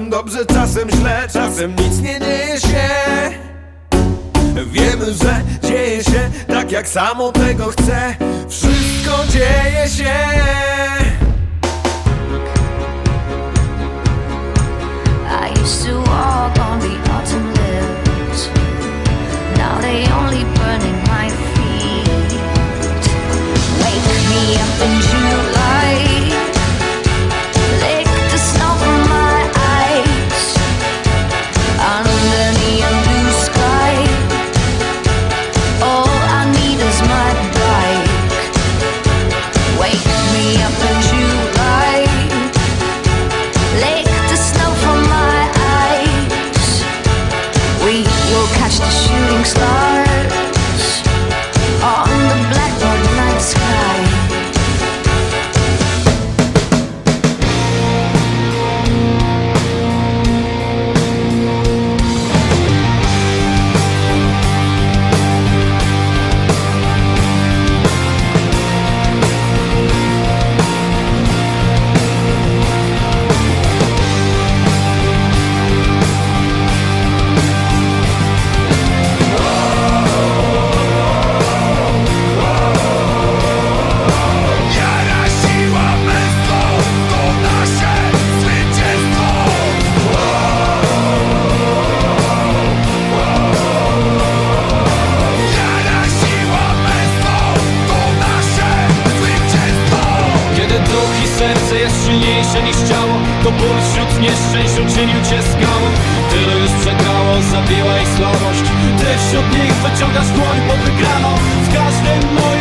Czasem dobrze, czasem źle, czasem nic nie dzieje się Wiemy, że dzieje się tak jak samo tego chcę. Wszystko dzieje się. We'll catch the shooting star. silniejsze niż ciało To ból wśród nieszczęść uczynił cię skałą. Tylu już przegrało, zabiła ich słabość. Ty wśród nich wyciągasz dłoń pod wygraną. W każdym moim